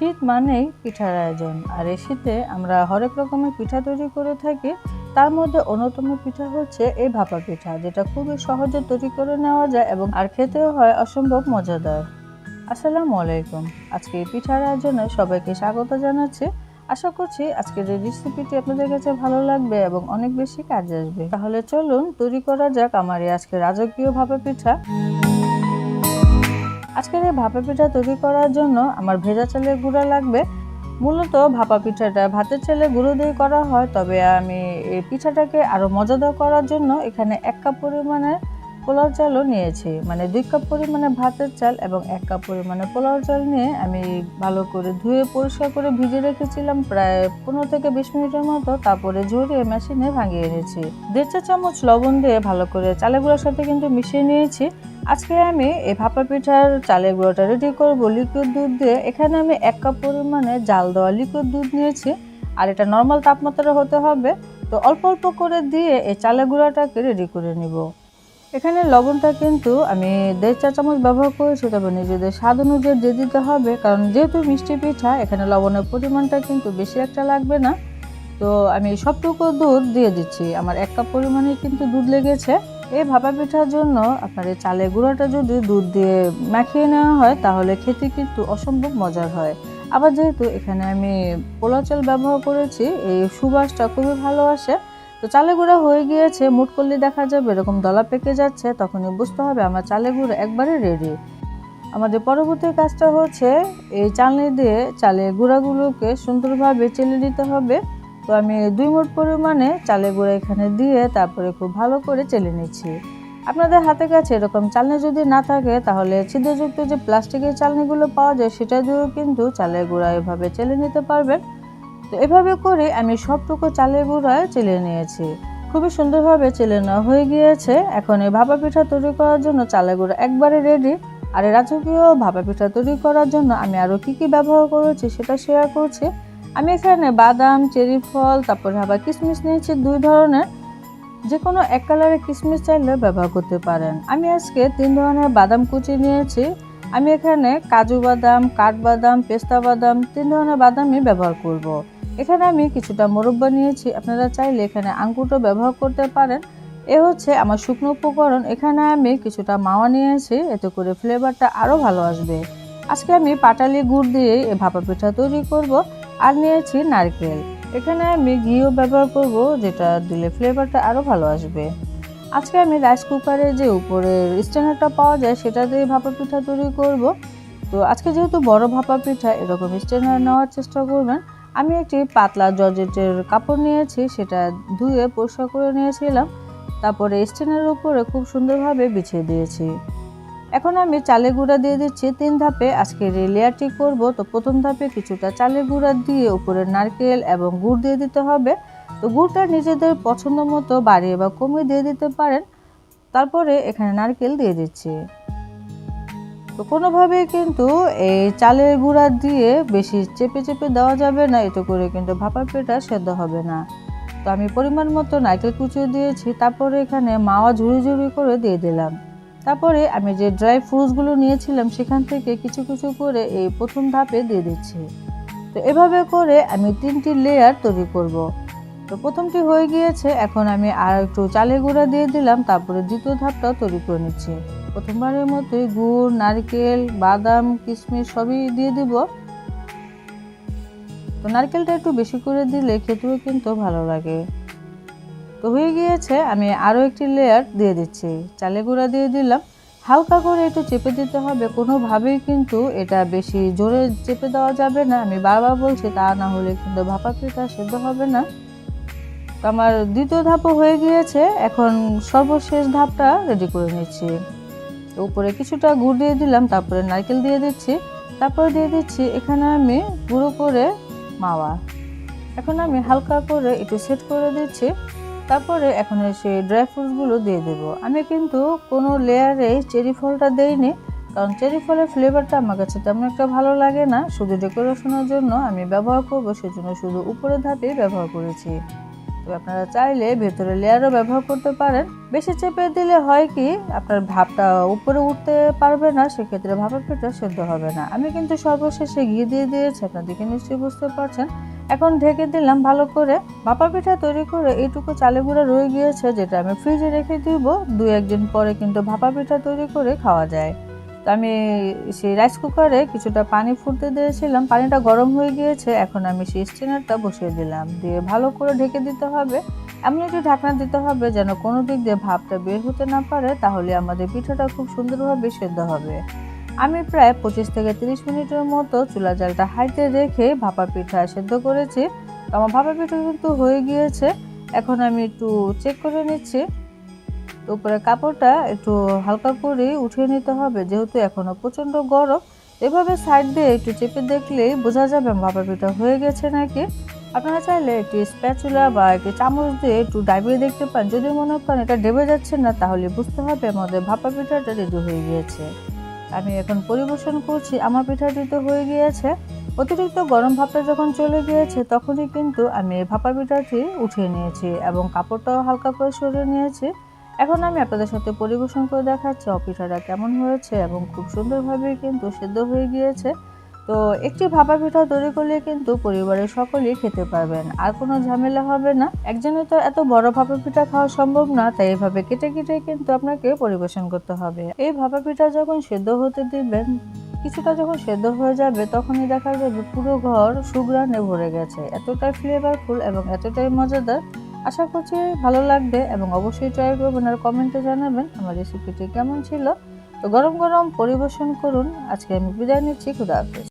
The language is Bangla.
শীত মানেই পিঠার আয়োজন। আর এই শীতে আমরা হরেক রকমের পিঠা তৈরি করে থাকি। তার মধ্যে অন্যতম পিঠা হচ্ছে এই ভাপা পিঠা, যেটা খুবই সহজে তৈরি করে নেওয়া যায় এবং আর খেতেও হয় অসম্ভব মজাদার। আসসালামু আলাইকুম। আজকে এই পিঠার আয়োজনে সবাইকে স্বাগত জানাচ্ছি। আশা করছি আজকের এই রেসিপিটি আপনাদের কাছে ভালো লাগবে এবং অনেক বেশি কাজে আসবে। তাহলে চলুন তৈরি করা যাক আমার এই আজকে রাজকীয় ভাপা পিঠা। আজকের এই ভাপা পিঠা তৈরি করার জন্য আমার ভেজা চালের গুঁড়া লাগবে। মূলত ভাপা পিঠাটা ভাতের চালে গুঁড়ো দিয়ে করা হয়, তবে আমি এই পিঠাটাকে আরও মজাদার করার জন্য এখানে এক কাপ পরিমাণে পোলাও চালও নিয়েছি। মানে দুই কাপ পরিমাণে ভাতের চাল এবং এক কাপ পরিমাণে পোলাও চাল নিয়ে আমি ভালো করে ধুয়ে পরিষ্কার করে ভিজে রেখেছিলাম প্রায় পনেরো থেকে বিশ মিনিটের মতো। তারপরে ঝরিয়ে মেশিনে ভাঙিয়ে এনেছি। দেড় চা চামচ লবণ দিয়ে ভালো করে চালের গুঁড়োর সাথে কিন্তু মিশিয়ে নিয়েছি। আজকে আমি এই ভাপা পিঠার চালের গুঁড়োটা রেডি করব লিকুইড দুধ দিয়ে। এখানে আমি এক কাপ পরিমাণে জাল দেওয়া লিকুইড দুধ নিয়েছি। আর এটা নর্মাল তাপমাত্রা হতে হবে। তো অল্প অল্প করে দিয়ে এই চালের গুঁড়াটাকে রেডি করে নিব। এখানে লবণটা কিন্তু আমি দেড় চা চামচ ব্যবহার করেছি, তবে নিজেদের স্বাদ অনুযায়ী দিয়ে দিতে হবে। কারণ যেহেতু মিষ্টি পিঠা, এখানে লবণের পরিমাণটা কিন্তু বেশি একটা লাগবে না। তো আমি সবটুকু দুধ দিয়ে দিচ্ছি। আমার এক কাপ পরিমাণে কিন্তু দুধ লেগেছে। এই ভাপা পিঠার জন্য আপনার এই চালের গুঁড়োটা যদি দুধ দিয়ে মাখিয়ে নেওয়া হয়, তাহলে খেতে কিন্তু অসম্ভব মজার হয়। আবার যেহেতু এখানে আমি পোলাও চাল ব্যবহার করেছি, এই সুবাসটা খুবই ভালো আসে। তো চালে গুঁড়া হয়ে গিয়েছে, মুট করলে দেখা যাবে, এরকম দলা পেকে যাচ্ছে, তখনই বুঝতে হবে আমার চালে গুঁড়ো একবারে রেডি আমাদের পরবর্তী কাজটা হচ্ছে এই চালনি দিয়ে চালের গুঁড়াগুলোকে সুন্দরভাবে চেলে দিতে হবে। তো আমি দুই মুঠ পরিমাণে চালের গুঁড়া এখানে দিয়ে তারপরে খুব ভালো করে চেলে নিচ্ছি। আপনাদের হাতে কাছে এরকম চালনি যদি না থাকে, তাহলে ছিদ্রযুক্ত যে প্লাস্টিকের চালনিগুলো পাওয়া যায়, সেটা দিয়েও কিন্তু চালের গুঁড়া এভাবে চেলে নিতে পারবেন। তো এভাবে করে আমি সবটুকু চালের গুঁড়ায় চেলে নিয়েছি। খুবই সুন্দরভাবে চেলে নেওয়া হয়ে গিয়েছে। এখন এই ভাপা পিঠা তৈরি করার জন্য চালের গুঁড়া একবারে রেডি আর এই রাজকীয় ভাপা পিঠা তৈরি করার জন্য আমি আরও কী কী ব্যবহার করেছি সেটা শেয়ার করছি। আমি এখানে বাদাম, চেরি ফল, তারপরে আবার কিশমিশ নিয়েছি, দুই ধরনের। যে কোনো এক কালারের কিশমিশ চাইলে ব্যবহার করতে পারেন। আমি আজকে তিন ধরনের বাদাম কুচি নিয়েছি। আমি এখানে কাজু বাদাম কাঠবাদাম পেস্তা বাদাম, তিন ধরনের বাদামই ব্যবহার করব। এখানে আমি কিছুটা মোরব্বা নিয়েছি আপনারা চাইলে এখানে আঙ্গুরও ব্যবহার করতে পারেন। এ হচ্ছে আমার শুকনো উপকরণ। এখানে আমি কিছুটা মাওয়া নিয়েছি। এতে করে ফ্লেভারটা আরও ভালো আসবে। আজকে আমি পাটালি গুড় দিয়ে এই ভাপা পিঠা তৈরি করব আর নিয়েছি নারকেল। এখানে আমি ঘিও ব্যবহার করব, যেটা দিলে ফ্লেভারটা আরও ভালো আসবে। আজকে আমি রাইস কুকারে যে উপরের স্ট্যান্ডারটা পাওয়া যায়, সেটা দিয়ে ভাপা পিঠা তৈরি করব। তো আজকে যেহেতু বড় ভাপা পিঠা, এরকম স্ট্যান্ডার নেওয়ার চেষ্টা করবেন। আমি একটি পাতলা জর্জেটের কাপড় নিয়েছি, সেটা ধুয়ে পরিষ্কার করে নিয়েছিলাম। তারপরে স্ট্যান্ডের উপরে খুব সুন্দরভাবে বিছিয়ে দিয়েছি। এখন আমি চালের গুঁড়া দিয়ে দিচ্ছি তিন ধাপে। আজকের এই লেয়ারটি করব, তো প্রথম ধাপে কিছুটা চালের গুঁড়া দিয়ে উপরে নারকেল এবং গুড় দিয়ে দিতে হবে। তো গুড়টা নিজেদের পছন্দ মতো বাড়িয়ে বা কমিয়ে দিয়ে দিতে পারেন। তারপরে এখানে নারকেল দিয়ে দিচ্ছি। তো কোনোভাবেই কিন্তু এই চালের গুঁড়া দিয়ে বেশি চেপে চেপে দেওয়া যাবে না, এতে করে কিন্তু ভাপা পেটা সেদ্ধ হবে না। তো আমি পরিমাণ মতো নারকেল কুচিয়ে দিয়েছি, তারপরে এখানে মাওয়া ঝুড়ি ঝুড়ি করে দিয়ে দিলাম। তারপরে আমি যে ড্রাই ফ্রুটসগুলো নিয়েছিলাম, সেখান থেকে কিছু কিছু করে এই প্রথম ধাপে দিয়ে দিচ্ছি। তো এভাবে করে আমি তিনটি লেয়ার তৈরি করব। তো প্রথমটি হয়ে গিয়েছে, এখন আমি আর একটু চালের গুঁড়া দিয়ে দিলাম, তারপরে দ্বিতীয় ধাপটাও তৈরি করে নিচ্ছি। প্রথমবারের মতোই গুড়, নারকেল, বাদাম, কিশমিশ সবই দিয়ে দিব। তো নারকেলটা একটু বেশি করে দিলে খেতেও কিন্তু ভালো লাগে। তো হয়ে গিয়েছে, আমি আরও একটি লেয়ার দিয়ে দিচ্ছি। চালে গুঁড়া দিয়ে দিলাম। হালকা করে একটু চেপে দিতে হবে। কোনোভাবেই কিন্তু এটা বেশি জোরে চেপে দেওয়া যাবে না। আমি বারবার বলছি, তা না হলে কিন্তু ভাপা পিঠা সেদ্ধ হবে না। তো আমার দ্বিতীয় ধাপও হয়ে গিয়েছে। এখন সর্বশেষ ধাপটা রেডি করে নিচ্ছি। তো উপরে কিছুটা গুড় দিয়ে দিলাম, তারপরে নারকেল দিয়ে দিচ্ছি। তারপরে দিয়ে দিচ্ছি, এখানে আমি গুঁড়ো করে মাওয়া। এখন আমি হালকা করে একটু সেট করে দিচ্ছি। তারপরে এখন সেই ড্রাই ফ্রুটসগুলো দিয়ে দেব। আমি কিন্তু কোনো লেয়ারে চেরি ফলটা দেইনি, কারণ চেরি ফলের ফ্লেভারটা আমার কাছে তেমন একটা ভালো লাগে না। শুধু ডেকোরেশনের জন্য আমি ব্যবহার করব, সেজন্য শুধু উপরের ধাপেই ব্যবহার করেছি। আপনারা চাইলে ভেতরে লেয়ারও ব্যবহার করতে পারেন। বেশি চেপে দিলে হয় কি, আপনার ভাপটা উপরে উঠতে পারবে না, সেক্ষেত্রে ভাপা পিঠা সেদ্ধ হবে না। আমি কিন্তু সর্বশেষে ঘি দিয়ে দিয়েছি, আপনাদেরকে নিশ্চয়ই বুঝতে পারছেন। এখন ঢেকে দিলাম ভালো করে। ভাপা পিঠা তৈরি করে এইটুকু চালে গুঁড়া রয়ে গিয়েছে, যেটা আমি ফ্রিজে রেখে দিব। দু একদিন পরে কিন্তু ভাপা পিঠা তৈরি করে খাওয়া যায়। তো আমি সেই রাইস কুকারে কিছুটা পানি ফুটতে দিয়েছিলাম। পানিটা গরম হয়ে গিয়েছে, এখন আমি সেই স্টিনারটা বসিয়ে দিলাম। দিয়ে ভালো করে ঢেকে দিতে হবে। এমন একটি ঢাকনা দিতে হবে যেন কোনো দিক দিয়ে ভাপটা বের হতে না পারে, তাহলে আমাদের পিঠাটা খুব সুন্দরভাবে সেদ্ধ হবে। আমি প্রায় পঁচিশ থেকে তিরিশ মিনিটের মতো চুলা জালটা হাইতে রেখে ভাপা পিঠা সেদ্ধ করেছি। তো আমার ভাপা পিঠা কিন্তু হয়ে গিয়েছে। এখন আমি একটু চেক করে নিচ্ছি। উপরে কাপড়টা একটু হালকা করে উঠিয়ে নিতে হবে। যেহেতু এখনও প্রচণ্ড গরম, এভাবে সাইড দিয়ে একটু চেপে দেখলেই বোঝা যাবে ভাপা পিঠা হয়ে গেছে নাকি। আপনারা চাইলে একটি স্প্যাচুলা বা একটি চামচ দিয়ে একটু ডাবিয়ে দেখতে পান যদি মনে করেন এটা ডেবে যাচ্ছে না, তাহলে বুঝতে হবে আমাদের ভাপা পিঠাটা রেডি হয়ে গিয়েছে। আমি এখন পরিবেশন করছি, আমার পিঠাটি তো হয়ে গিয়েছে। অতিরিক্ত গরম ভাপটা যখন চলে গিয়েছে, তখনই কিন্তু আমি ভাপা পিঠাটি উঠিয়ে নিয়েছি এবং কাপড়টাও হালকা করে সরিয়ে নিয়েছি। এখন আমি আপনাদের সাথে পরিবেশন করে দেখাচ্ছি অপিঠাটা কেমন হয়েছে এবং খুব সুন্দরভাবে কিন্তু সেদ্ধ হয়ে গিয়েছে। তো একটি ভাপা পিঠা তৈরি করলে কিন্তু পরিবারের সকলেই খেতে পারবেন। আর কোনো ঝামেলা হবে না। একজনের তো এত বড় ভাপা পিঠা খাওয়া সম্ভব না, তাই এভাবে কেটে কেটে কিন্তু আপনাকে পরিবেশন করতে হবে। এই ভাপা পিঠা যখন সেদ্ধ হতে দিবেন, কিছুটা যখন সেদ্ধ হয়ে যাবে, তখনই দেখা যাবে পুরো ঘর সুগ্রানে ভরে গেছে। এতটাই ফ্লেভারফুল এবং এতটাই মজাদার আশা করছি ভালো লাগবে এবং অবশ্যই ট্রাই করবেন আর কমেন্টে জানাবেন আমার রেসিপিটি কেমন ছিল। তো গরম গরম পরিবেশন করুন। আজকে আমি বিদায় নিচ্ছি, খুদা হাফেজ।